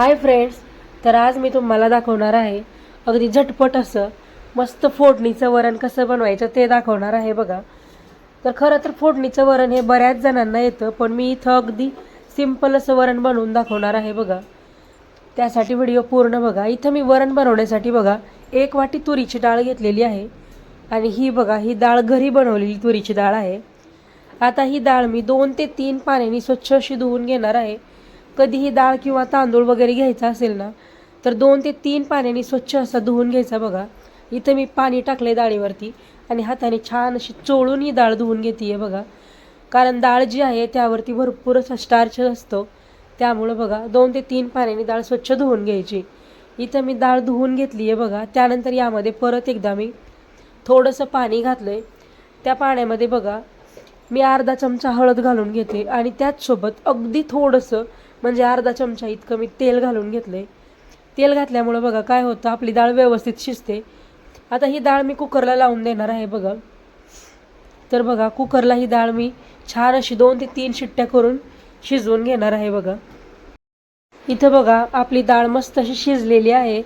Hi friends तर आज मी तुम्हाला दाखवणार आहे अगदी झटपट असं मस्त फोडणीचं वरण कसं बनवायचं ते दाखवणार आहे बघा. तर खरं तर फोडणीचं वरण हे बऱ्याच जणांना येतं पण मी इथं अगदी सिंपल असं वरण बनवून दाखवणार आहे बघा. त्यासाठी व्हिडिओ पूर्ण बघा. इथं मी वरण बनवण्यासाठी बघा एक वाटी तुरीची डाळ घेतलेली आहे. आणि ही बघा ही डाळ घरी बनवलेली तुरीची डाळ आहे. आता ही डाळ मी दोन ते तीन पाण्याने स्वच्छ अशी धुवून घेणार आहे. कधीही डाळ किंवा तांदूळ वगैरे घ्यायचा असेल ना तर दोन ते तीन पाण्याने स्वच्छ असा धुवून घ्यायचा बघा. इथं मी पाणी टाकले डाळीवरती आणि हाताने छान अशी चोळून ही डाळ धुवून घेते बघा. कारण डाळ जी आहे त्यावरती भरपूर असा स्टार्च असतो. त्यामुळं बघा दोन ते तीन पाण्याने डाळ स्वच्छ धुवून घ्यायची. इथं मी डाळ धुवून घेतली आहे बघा. त्यानंतर यामध्ये परत एकदा मी थोडंसं पाणी घातलं आहे त्या पाण्यामध्ये बघा मी अर्धा चमचा हळद घालून घेते आणि त्याचसोबत अगदी थोडंसं म्हणजे अर्धा चमचा इतकं मी तेल घालून घेतलं आहे तेल घातल्यामुळं बघा काय होतं आपली डाळ व्यवस्थित शिजते. आता ही डाळ मी कुकरला लावून देणार आहे बघा. तर बघा कुकरला ही डाळ मी छान अशी दोन ते तीन शिट्ट्या करून शिजवून घेणार आहे बघा. इथं बघा आपली डाळ मस्त अशी शिजलेली आहे.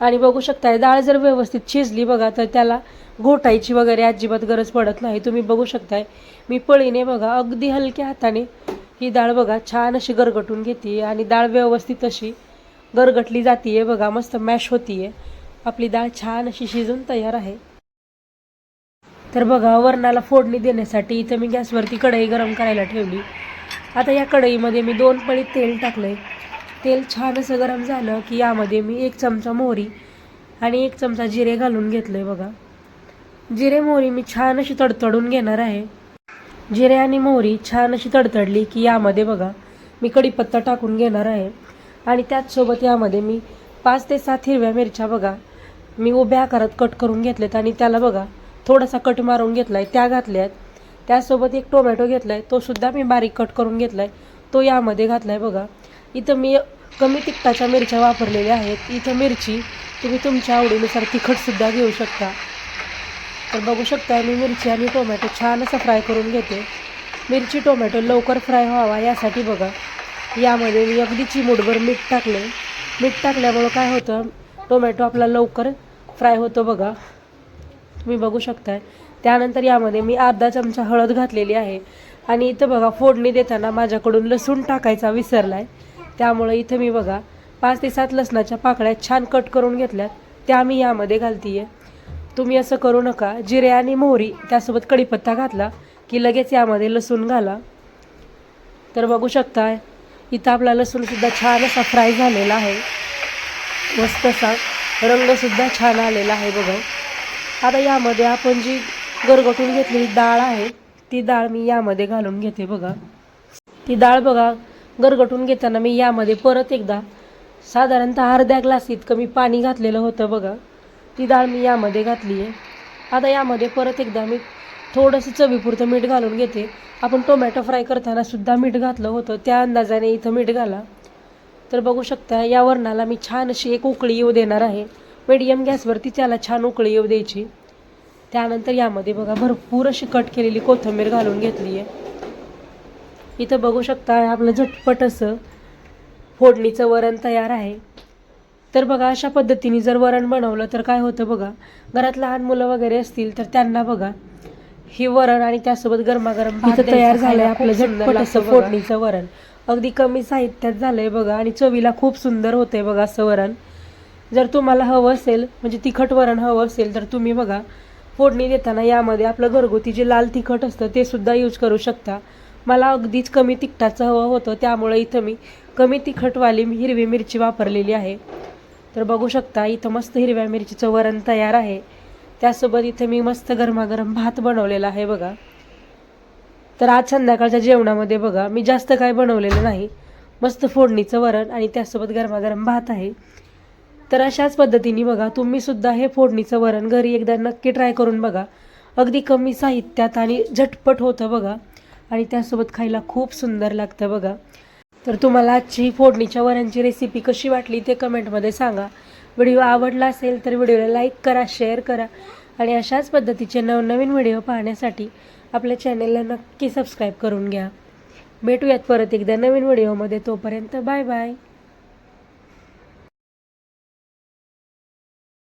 आणि बघू शकताय डाळ जर व्यवस्थित शिजली बघा तर त्याला घोटायची वगैरे अजिबात गरज पडत नाही. तुम्ही बघू शकताय. मी पळीने बघा अगदी हलक्या हाताने ही डाळ बघा छान अशी गरगटून घेते आणि डाळ व्यवस्थित अशी गरगटली जातीये बघा मस्त मॅश होतीये. आपली डाळ छान अशी शिजून तयार आहे. तर बघा वरणाला फोडणी देण्यासाठी इथं मी गॅसवरती कढई गरम करायला ठेवली. आता या कढईमध्ये मी दोन पळी तेल टाकलंय. तेल छान असं गरम झालं की यामध्ये मी एक चमचा मोहरी आणि एक चमचा जिरे घालून घेतलंय बघा. जिरे मोहरी मी छान अशी तडतडून घेणार आहे. जिरे आणि मोहरी छान अशी तडतडली की यामध्ये बघा मी कढीपत्ता टाकून घेणार आहे. आणि त्याचसोबत यामध्ये मी पाच ते सात हिरव्या मिरच्या बघा मी उभ्या आकारात कट करून घेतल्यात आणि त्याला बघा थोडासा कट मारून घेतला आहे त्या घातल्यात. त्यासोबत एक टोमॅटो घेतला आहे तोसुद्धा मी बारीक कट करून घेतला आहे तो यामध्ये घातला आहे बघा. इथं मी कमी तिखटाच्या मिरच्या वापरलेल्या आहेत. इथं मिरची तुम्ही तुमच्या आवडीनुसार तिखटसुद्धा घेऊ शकता. तर बघू शकता मी मिरची आणि टोमॅटो छान असं फ्राय करून घेते. मिरची टोमॅटो लवकर फ्राय व्हावा यासाठी बघा. यामध्ये मी अगदी चिमूटभर मीठ टाकले मीठ टाकल्यामुळं काय होतं टोमॅटो आपला लवकर फ्राय होतो बघा. तुम्ही बघू शकताय. त्यानंतर यामध्ये मी अर्धा चमचा हळद घातलेली आहे. आणि इथं बघा फोडणी देताना माझ्याकडून लसूण टाकायचा विसरला आहे त्यामुळं इथं मी बघा पाच ते सात लसणाच्या पाकळ्या छान कट करून घेतल्यात. त्या मी यामध्ये घालतीये. तुम्ही असं करू नका. जिरे आणि मोहरी त्यासोबत कढीपत्ता घातला की लगेच यामध्ये लसूण घाला. तर बघू शकता इथं आपला लसूणसुद्धा छान असा फ्राय झालेला आहे. मस्त असा रंगसुद्धा छान आलेला आहे बघा. आता यामध्ये आपण जी गरगटून घेतलेली डाळ आहे ती डाळ मी यामध्ये घालून घेते बघा. ती डाळ बघा गरगटून घेताना मी यामध्ये परत एकदा साधारणतः अर्ध्या ग्लास इतकं मी पाणी घातलेलं होतं बघा. ती डाळ मी यामध्ये घातली आहे. आता यामध्ये परत एकदा मी थोडंसं चवीपुरतं मीठ घालून घेते. आपण टोमॅटो फ्राय करताना सुद्धा मीठ घातलं होतं. त्या अंदाजाने इथं मीठ घाला. तर बघू शकता या वरणाला मी छान अशी एक उकळी येऊ देणार आहे. मीडियम गॅसवरती त्याला छान उकळी येऊ द्यायची. त्यानंतर यामध्ये बघा भरपूर अशी कट केलेली कोथिंबीर घालून घेतली आहे. इथं बघू शकता आपलं झटपट असं फोडणीचं वरण तयार आहे. तर बघा अशा पद्धतीने जर वरण बनवलं तर काय होतं बघा घरात लहान मुलं वगैरे असतील तर त्यांना बघा ही वरण आणि त्यासोबत गरमागरम भात तयार झालंय आपलं झटपट असं फोडणीचं वरण. अगदी कमी साहित्यात झालंय बघा आणि चवीला खूप सुंदर होतंय बघा असं वरण. जर तुम्हाला हवं असेल म्हणजे तिखट वरण हवं असेल तर तुम्ही बघा फोडणी देताना यामध्ये आपलं घरगुती जे लाल तिखट असतं ते सुद्धा यूज करू शकता. मला अगदीच कमी तिखटाचं हवं होतं त्यामुळे इथं मी कमी तिखटवाली हिरवी मिरची वापरलेली आहे. तर बघू शकता इथं मस्त हिरव्या मिरचीचं वरण तयार आहे. त्यासोबत इथे मी मस्त गरमागरम भात बनवलेला आहे बघा. तर आज संध्याकाळच्या जेवणामध्ये बघा मी जास्त काय बनवलेलं नाही. मस्त फोडणीचं वरण आणि त्यासोबत गरमागरम भात आहे. तर अशाच पद्धतीने बघा तुम्ही सुद्धा हे फोडणीचं वरण घरी एकदा नक्की ट्राय करून बघा. अगदी कमी साहित्यात आणि झटपट होतं बघा. आणि त्यासोबत खायला खूप सुंदर लागतं बघा. तर तुम्हाला आजची फोडणीच्या वरांची रेसिपी कशी वाटली ते कमेंटमध्ये सांगा. व्हिडिओ आवडला असेल तर व्हिडिओला लाईक करा शेअर करा आणि अशाच पद्धतीचे नवनवीन व्हिडिओ पाहण्यासाठी आपल्या चॅनेलला नक्की सबस्क्राईब करून घ्या. भेटूयात परत एकदा नवीन व्हिडिओमध्ये तोपर्यंत बाय बाय